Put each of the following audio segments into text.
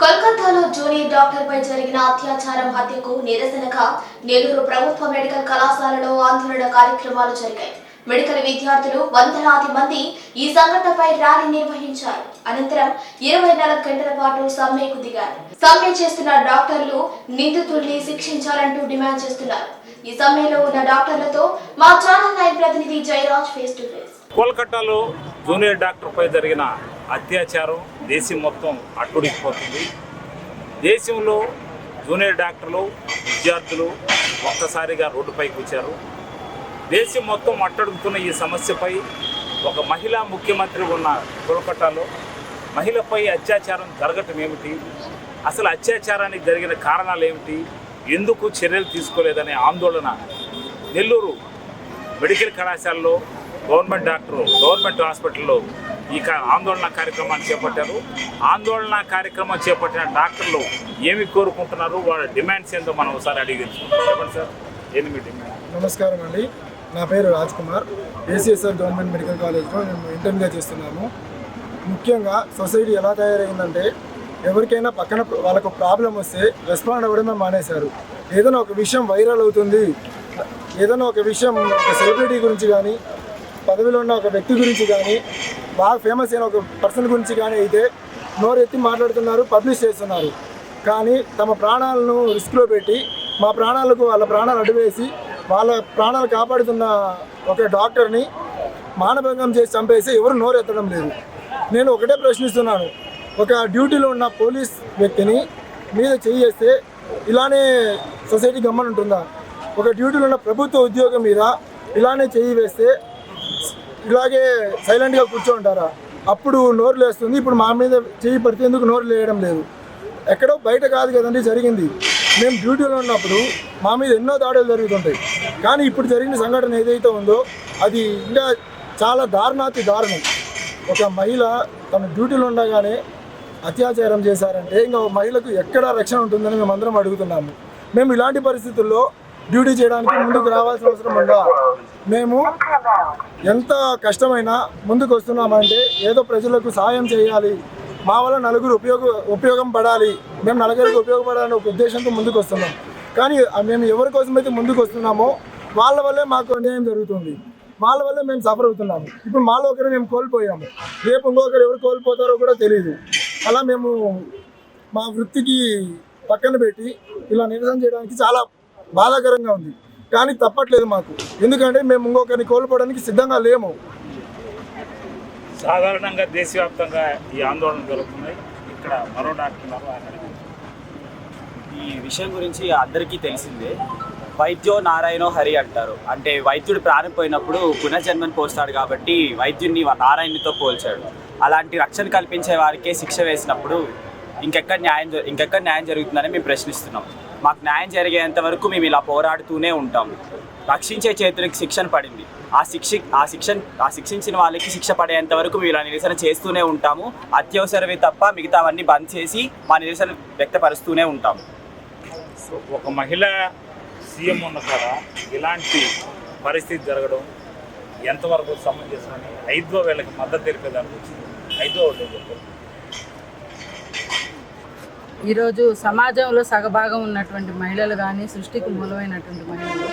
కోల్కతాలో junior doctor పై జరిగిన అత్యాచారం హత్యకు నిరసనగా నెల్లూరు ప్రభుత్వ మెడికల్ కళాశాలలో ఆందోళన కార్యక్రమాలు జరిగాయి. మెడికల్ విద్యార్థులు వందలాది మంది ఈ సంఘటనపై ర్యాలీ నిర్వహించారు. అనంతరం ఇరవై నాలుగు గంటల పాటు సమ్మెకు దిగారు. సమ్మె చేస్తున్న డాక్టర్లు నిందితుల్ని శిక్షించాలంటూ డిమాండ్ చేస్తున్నారు. ఈ సమ్మెలో ఉన్న డాక్టర్లతో మా ఛానల్ నైన్ ప్రతినిధి జయరాజ్ ఫేస్ టు ఫేస్. కోల్కతాలో జూనియర్ డాక్టర్పై జరిగిన అత్యాచారం దేశం మొత్తం అట్టుడికిపోతుంది. దేశంలో జూనియర్ డాక్టర్లు విద్యార్థులు ఒక్కసారిగా రోడ్డుపైకి వచ్చారు. దేశం మొత్తం అట్టడుగుతున్న ఈ సమస్యపై ఒక మహిళా ముఖ్యమంత్రి ఉన్న కోల్కటాలో మహిళపై అత్యాచారం జరగటం ఏమిటి? అసలు అత్యాచారానికి జరిగిన కారణాలు ఏమిటి? ఎందుకు చర్యలు తీసుకోలేదనే ఆందోళన నెల్లూరు మెడికల్ కళాశాలలో గవర్నమెంట్ డాక్టరు గవర్నమెంట్ హాస్పిటల్లో ఈ ఆందోళన కార్యక్రమాన్ని చేపట్టారు. ఆందోళన కార్యక్రమం చేపట్టిన డాక్టర్లు ఏమి కోరుకుంటున్నారు? వాళ్ళ డిమాండ్స్ ఏందో మనం ఒకసారి అడిగి చెప్పండి సార్. ఏంది మీ డిమాండ్? నమస్కారం అండి. నా పేరు Raj Kumar. ACSR government medical కాలేజ్లో మేము ఇంటర్న్గా చేస్తున్నాము. ముఖ్యంగా సొసైటీ ఎలా తయారైందంటే ఎవరికైనా పక్కన వాళ్ళకు ప్రాబ్లం వస్తే రెస్పాండ్ అవ్వడమే మానేశారు. ఏదైనా ఒక విషయం వైరల్ అవుతుంది ఏదైనా ఒక విషయం ఒక సెలబ్రిటీ గురించి కానీ పదవిలో ఉన్న ఒక వ్యక్తి గురించి కానీ బాగా ఫేమస్ అయిన ఒక పర్సన్ గురించి కానీ అయితే నోరెత్తి మాట్లాడుతున్నారు పబ్లిష్ చేస్తున్నారు. కానీ తమ ప్రాణాలను రిస్క్లో పెట్టి మా ప్రాణాలకు వాళ్ళ ప్రాణాలు అడ్డువేసి వాళ్ళ ప్రాణాలు కాపాడుతున్న ఒక డాక్టర్ని మానభంగం చేసి చంపేసి ఎవరు నోరెత్తడం లేదు. నేను ఒకటే ప్రశ్నిస్తున్నాను. ఒక డ్యూటీలో ఉన్న పోలీస్ వ్యక్తిని మీద చేయేస్తే ఇలానే సొసైటీ గమ్మనుంటుందా ఒక డ్యూటీలో ఉన్న ప్రభుత్వ ఉద్యోగం మీద ఇలానే చేయి వేస్తే ఇలాగే సైలెంట్గా కూర్చోంటారా? అప్పుడు నోరు లేస్తుంది. ఇప్పుడు మా మీద చేయి పడితేందుకు నోరు లేయడం లేదు? ఎక్కడో బయట కాదు కదండి జరిగింది. మేము డ్యూటీలో ఉన్నప్పుడు మా మీద ఎన్నో దాడులు జరుగుతుంటాయి. కానీ ఇప్పుడు జరిగిన సంఘటన ఏదైతే ఉందో అది ఇంకా చాలా దారుణాతి దారుణం. ఒక మహిళ తన డ్యూటీలో ఉండగానే అత్యాచారం చేశారంటే ఇంకా మహిళకు ఎక్కడ రక్షణ ఉంటుందని మేము అందరం అడుగుతున్నాము. మేము ఇలాంటి పరిస్థితుల్లో డ్యూటీ చేయడానికి ముందుకు రావాల్సిన అవసరం ఉందా? మేము ఎంత కష్టమైనా ముందుకు వస్తున్నామంటే ఏదో ప్రజలకు సాయం చేయాలి. మా వల్ల నలుగురు ఉపయోగ ఉపయోగం పడాలి. మేము నలుగురికి ఉపయోగపడాలని ఒక ఉద్దేశంతో ముందుకు వస్తున్నాం. కానీ మేము ఎవరి కోసమైతే ముందుకు వస్తున్నామో వాళ్ళ వల్లే మాకు అన్యాయం జరుగుతుంది. వాళ్ళ వల్లే మేము సఫర్ అవుతున్నాము. ఇప్పుడు మాలో ఒకరు మేము కోల్పోయాము. రేపు ఇంకొకరు ఎవరు కోల్పోతారో కూడా తెలియదు అలా మేము మా వృత్తికి పక్కన పెట్టి ఇలా నిరసన చేయడానికి చాలా బాధాకరంగా ఉంది. కానీ తప్పట్లేదు మాకు. ఎందుకంటే మేము ఇంకొకరిని కోల్పోవడానికి సిద్ధంగా లేము. సాధారణంగా దేశవ్యాప్తంగా ఈ ఆందోళన జరుగుతున్నాయి. ఇక్కడ మరో డాక్టర్ ఈ విషయం గురించి అందరికీ తెలిసిందే. వైద్యో నారాయణో హరి అంటారు. అంటే వైద్యుడు ప్రాణం పోయినప్పుడు పునర్జన్మని పోస్తాడు కాబట్టి వైద్యుడిని నారాయణునితో పోల్చాడు. అలాంటి రక్షణ కల్పించే వారికే శిక్ష వేసినప్పుడు ఇంకెక్కడ న్యాయం ఇంకెక్కడ న్యాయం జరుగుతుందని మేము ప్రశ్నిస్తున్నాం. మాకు న్యాయం జరిగేంత వరకు మేము ఇలా పోరాడుతూనే ఉంటాం రక్షించే చేతులకు శిక్షణ పడింది. ఆ శిక్ష ఆ శిక్ష ఆ శిక్షించిన వాళ్ళకి శిక్ష పడేంత వరకు మేము ఇలా నిరసన చేస్తూనే ఉంటాము. అత్యవసరవి తప్ప మిగతావన్నీ బంద్ చేసి మా నిరసన వ్యక్తపరుస్తూనే ఉంటాము. సో ఒక మహిళ సీఎం ఉన్న కాడ ఇలాంటి పరిస్థితి జరగడం ఎంతవరకు సమంజసమని ఐదో వేళకి మద్దతు తెలిపేదానికి ఐదో చెప్పారు ఈరోజు సమాజంలో సగభాగం ఉన్నటువంటి మహిళలు కానీ సృష్టికి మూలమైనటువంటి మహిళలు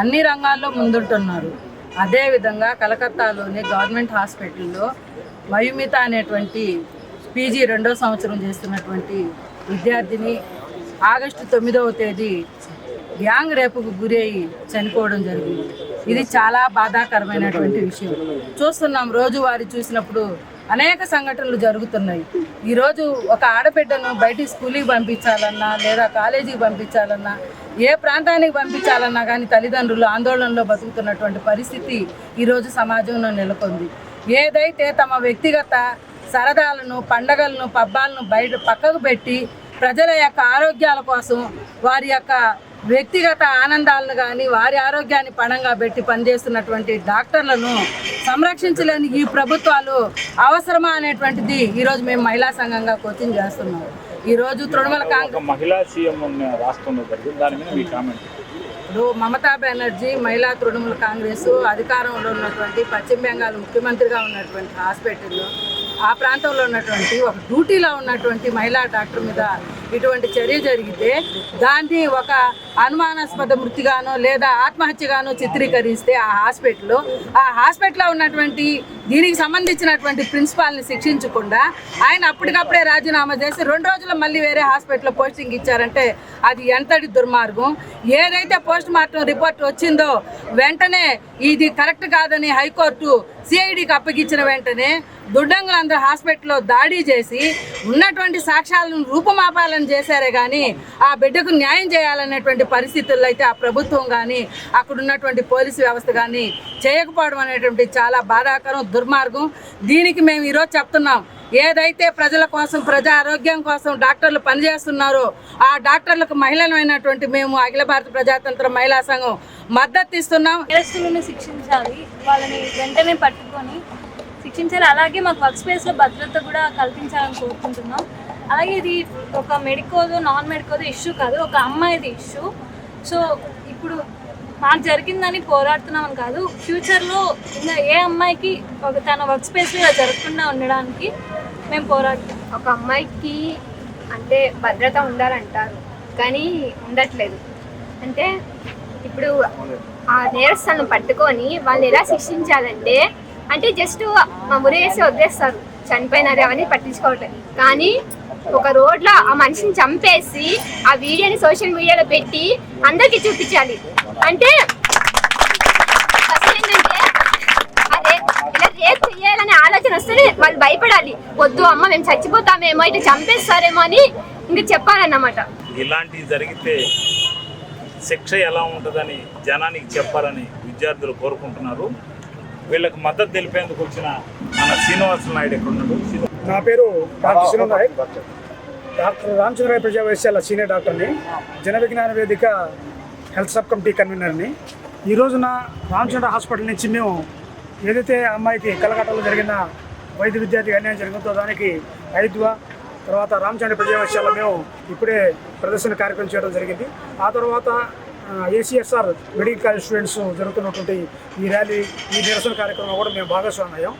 అన్ని రంగాల్లో ముందుంటున్నారు. అదేవిధంగా కలకత్తాలోని గవర్నమెంట్ హాస్పిటల్లో మయుమిత అనేటువంటి పీజీ రెండో సంవత్సరం చేస్తున్నటువంటి విద్యార్థిని ఆగస్టు తొమ్మిదవ తేదీ గ్యాంగ్ రేపుకు గురి అయి చనిపోవడం జరిగింది. ఇది చాలా బాధాకరమైనటువంటి విషయం. చూస్తున్నాం రోజువారీ చూసినప్పుడు అనేక సంఘటనలు జరుగుతున్నాయి. ఈరోజు ఒక ఆడబిడ్డను బయటికి స్కూల్కి పంపించాలన్నా లేదా కాలేజీకి పంపించాలన్నా ఏ ప్రాంతానికి పంపించాలన్నా కానీ తల్లిదండ్రులు ఆందోళనలో బతుకుతున్నటువంటి పరిస్థితి ఈరోజు సమాజంలో నెలకొంది. ఏదైతే తమ వ్యక్తిగత సరదాలను పండగలను పబ్బాలను బయట పక్కకు పెట్టి ప్రజల యొక్క ఆరోగ్యాల కోసం వారి యొక్క వ్యక్తిగత ఆనందాలను కానీ వారి ఆరోగ్యాన్ని పణంగా పెట్టి పనిచేస్తున్నటువంటి డాక్టర్లను సంరక్షించలేని ఈ ప్రభుత్వాలు అవసరమా అనేటువంటిది ఈరోజు మేము మహిళా సంఘంగా కోచింగ్ చేస్తున్నాం. ఈరోజు తృణమూల కాంగ్రెస్ మహిళా సీఎం ఉన్న రాష్ట్రంలో జరిగింది దాని మీద మీ కామెంట్. ఇప్పుడు మమతా బెనర్జీ మహిళా తృణమూల కాంగ్రెస్ అధికారంలో ఉన్నటువంటి పశ్చిమ బెంగాల్ ముఖ్యమంత్రిగా ఉన్నటువంటి హాస్పిటల్లో ఆ ప్రాంతంలో ఉన్నటువంటి ఒక డ్యూటీలో ఉన్నటువంటి మహిళా డాక్టర్ మీద ఇటువంటి చర్య జరిగితే దాన్ని ఒక అనుమానాస్పద మృతిగానో లేదా ఆత్మహత్యగానో చిత్రీకరిస్తే ఆ హాస్పిటల్లో ఆ హాస్పిటల్లో ఉన్నటువంటి దీనికి సంబంధించినటువంటి ప్రిన్సిపాల్ని శిక్షించకుండా ఆయన అప్పటికప్పుడే రాజీనామా చేసి రెండు రోజులు మళ్ళీ వేరే హాస్పిటల్లో పోస్టింగ్ ఇచ్చారంటే అది ఎంతటి దుర్మార్గం? ఏదైతే పోస్ట్ మార్టం రిపోర్ట్ వచ్చిందో వెంటనే ఇది కరెక్ట్ కాదని హైకోర్టు సిఐడికి అప్పగించిన వెంటనే దుడ్డంగులందరూ హాస్పిటల్లో దాడి చేసి ఉన్నటువంటి సాక్ష్యాలను రూపమాపాలను చేశారే కానీ ఆ బిడ్డకు న్యాయం చేయాలనేటువంటి పరిస్థితుల్లో అయితే ఆ ప్రభుత్వం కానీ అక్కడ ఉన్నటువంటి పోలీసు వ్యవస్థ కానీ చేయకపోవడం అనేటువంటి చాలా బాధాకరం దుర్మార్గం. దీనికి మేము ఈరోజు చెప్తున్నాం ఏదైతే ప్రజల కోసం ప్రజా ఆరోగ్యం కోసం డాక్టర్లు పనిచేస్తున్నారో ఆ డాక్టర్లకు మహిళలమైనటువంటి మేము అఖిల భారత ప్రజాతంత్ర మహిళా సంఘం మద్దతు ఇస్తున్నాం. శిక్షించాలి వాళ్ళని వెంటనే పట్టుకొని శిక్షించాలి. అలాగే మాకు వర్క్ స్పేస్లో భద్రత కూడా కల్పించాలని కోరుకుంటున్నాం. అలాగే ఇది ఒక మెడికోదో నాన్ మెడికోదో ఇష్యూ కాదు ఒక అమ్మాయిది ఇష్యూ. సో ఇప్పుడు మాకు జరిగిందని పోరాడుతున్నామని కాదు ఫ్యూచర్లో ఇంకా ఏ అమ్మాయికి ఒక తన వర్క్ స్పేస్లో జరగకుండా ఉండడానికి మేము పోరాడుతున్నాం. ఒక అమ్మాయికి అంటే భద్రత ఉండాలంటారు కానీ ఉండట్లేదు. అంటే ఇప్పుడు ఆ నేరస్తులను పట్టుకొని వాళ్ళు ఎలా శిక్షించాలంటే అంటే జస్ట్ మా ఉరేసి వదిలేస్తారు. చనిపోయినారు అవన్నీ పట్టించుకోవట్లేదు. కానీ ఒక రోడ్లో ఆ మనిషిని చంపేసి ఆ వీడియోని సోషల్ మీడియాలో పెట్టి అందరికీ చూపించాలి. అంటే ఫస్ట్ చేయాలనే ఆలోచన వస్తేనే వాళ్ళు భయపడాలి. వద్దు అమ్మ మేము చచ్చిపోతామేమో ఇటు చంపేస్తారేమో అని ఇంకా చెప్పాలన్నమాట. ఇలాంటివి జరిగితే శిక్ష ఎలా ఉంటుందని జనానికి చెప్పాలని విద్యార్థులు కోరుకుంటున్నారు. వీళ్ళకి మద్దతు తెలిపేందుకు వచ్చిన మన శ్రీనివాస నాయుడు ఇక్కడ ఉన్నాడు శ్రీనివాస్ నా పేరు డాక్టర్ శ్రీను నాయక్ డాక్టర్ రామచంద్రరాయ ప్రజా వైద్యశాల సీనియర్ డాక్టర్ని జన విజ్ఞాన వేదిక హెల్త్ సబ్ కమిటీ కన్వీనర్ని. ఈ రోజున రామచంద్ర హాస్పిటల్ నుంచి మేము ఏదైతే అమ్మాయికి కలకట్టలో జరిగిన వైద్య విద్యార్థి అన్యాయం జరిగిందో దానికి ఐద్వా తర్వాత రామచంద్ర ప్రజా వైద్యశాల మేము ఇప్పుడే ప్రదర్శన కార్యక్రమం చేయడం జరిగింది. ఆ తర్వాత ఏసీఎస్ఆర్ మెడికల్ కాలేజ్ స్టూడెంట్స్ జరుగుతున్నటువంటి ఈ ర్యాలీ ఈ నిరసన కార్యక్రమం కూడా మేము భాగస్వామ్యం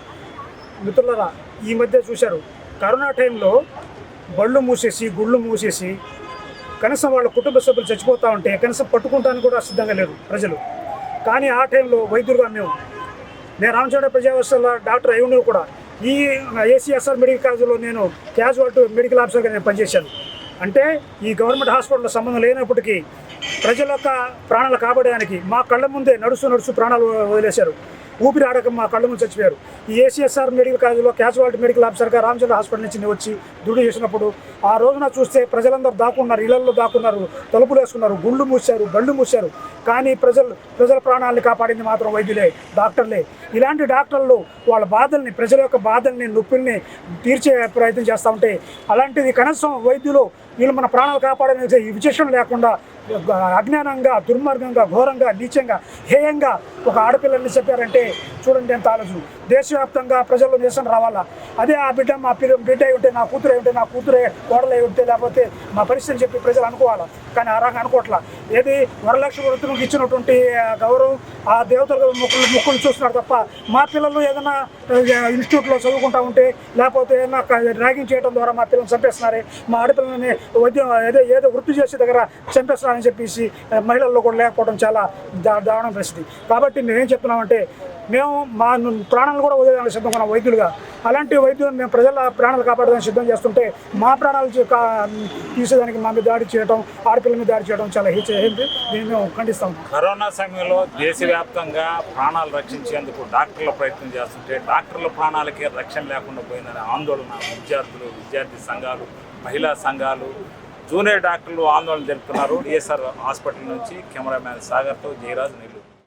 మిత్రులరా ఈ మధ్య చూశారు కరోనా టైంలో బళ్ళు మూసేసి గుళ్ళు మూసేసి కనీసం వాళ్ళ కుటుంబ సభ్యులు చచ్చిపోతూ ఉంటే కనీసం పట్టుకుంటానికి కూడా సిద్ధంగా లేరు ప్రజలు. కానీ ఆ టైంలో వైద్యులుగా మేము నేను రామచంద్ర ప్రజావస్థల డాక్టర్ అయి కూడా. ఈ ఏసీఎస్ఆర్ మెడికల్ కాలేజీలో నేను క్యాజువాలిటీ మెడికల్ ఆఫీసర్గా నేను పనిచేశాను. అంటే ఈ గవర్నమెంట్ హాస్పిటల్ సంబంధం లేనప్పటికీ ప్రజల యొక్క ప్రాణాలు కాపాడడానికి మా కళ్ళ ముందే నడుస్తూ నడుస్తూ ప్రాణాలు వదిలేశారు. ఊపిరి ఆడక మా కళ్ళ ముందు చచ్చిపోయారు. ఈ ఏసీఎస్ఆర్ మెడికల్ కాలేజీలో క్యాజువాలిటీ మెడికల్ ఆఫీసర్గా రామచంద్ర హాస్పిటల్ నుంచి నేను వచ్చి డ్యూటీ చేసినప్పుడు ఆ రోజున చూస్తే ప్రజలందరూ దాక్కున్నారు ఇళ్ళలో దాక్కున్నారు తలుపులు వేసుకున్నారు గుళ్ళు మూశారు బళ్ళు మూశారు. కానీ ప్రజలు ప్రజల ప్రాణాలని కాపాడింది మాత్రం వైద్యులే డాక్టర్లే. ఇలాంటి డాక్టర్లు వాళ్ళ బాధల్ని ప్రజల యొక్క బాధల్ని నొప్పుల్ని తీర్చే ప్రయత్నం చేస్తూ ఉంటే అలాంటిది కనీసం వైద్యులు వీళ్ళు మన ప్రాణాలు కాపాడనే విశేషం లేకుండా అజ్ఞానంగా దుర్మార్గంగా ఘోరంగా నీచంగా హేయంగా ఒక ఆడపిల్లల్ని చెప్పారంటే చూడండి ఎంత ఆలోచన. దేశవ్యాప్తంగా ప్రజల్లో నిరసన రావాలా? అదే ఆ బిడ్డ మా పిల్ల బిడ్డ అయి ఉంటే నా కూతురు అయి ఉంటే నా కూతురే కోడలై ఉంటే లేకపోతే మా పరిస్థితి చెప్పి ప్రజలు అనుకోవాలా? కానీ ఆ రకంగా అనుకోవట్లా. ఏది వరలక్ష్మి వృత్తులకు ఇచ్చినటువంటి గౌరవం ఆ దేవతల ముక్కులు ముక్కులు చూస్తున్నారు తప్ప మా పిల్లలు ఏదైనా ఇన్స్టిట్యూట్లో చదువుకుంటా ఉంటే లేకపోతే ఏదైనా ర్యాగింగ్ చేయడం ద్వారా మా పిల్లల్ని చంపేస్తున్నారే మా ఆడపిల్లల్ని వైద్యం ఏదో ఏదో వృత్తి చేసే దగ్గర చంపేస్తున్నారని చెప్పేసి మహిళల్లో కూడా లేకపోవడం చాలా దా దారుణం పరిస్థితి. కాబట్టి మేమేం చెప్తున్నామంటే మేము మా ప్రాణాలు కూడా వదిలేదానికి సిద్ధం ఉన్నాం వైద్యులుగా. అలాంటి వైద్యులు మేము ప్రజల ప్రాణాలు కాపాడడానికి సిద్ధం చేస్తుంటే మా ప్రాణాలు తీసేదానికి మా మీద దాడి చేయడం ఆడపిల్ల మీద దాడి చేయడం చాలా హెచ్చ దీన్ని మేము ఖండిస్తాం. కరోనా సమయంలో దేశవ్యాప్తంగా ప్రాణాలు రక్షించేందుకు డాక్టర్ల ప్రయత్నం చేస్తుంటే డాక్టర్ల ప్రాణాలకే రక్షణ లేకుండా పోయిందనే ఆందోళన విద్యార్థులు విద్యార్థి సంఘాలు మహిళా సంఘాలు జూనియర్ డాక్టర్లు ఆందోళన జరుపుతున్నారు. డిఎస్ఆర్ హాస్పిటల్ నుంచి కెమెరామ్యాన్ సాగర్తో జయరాజ్ నెల్లూరు.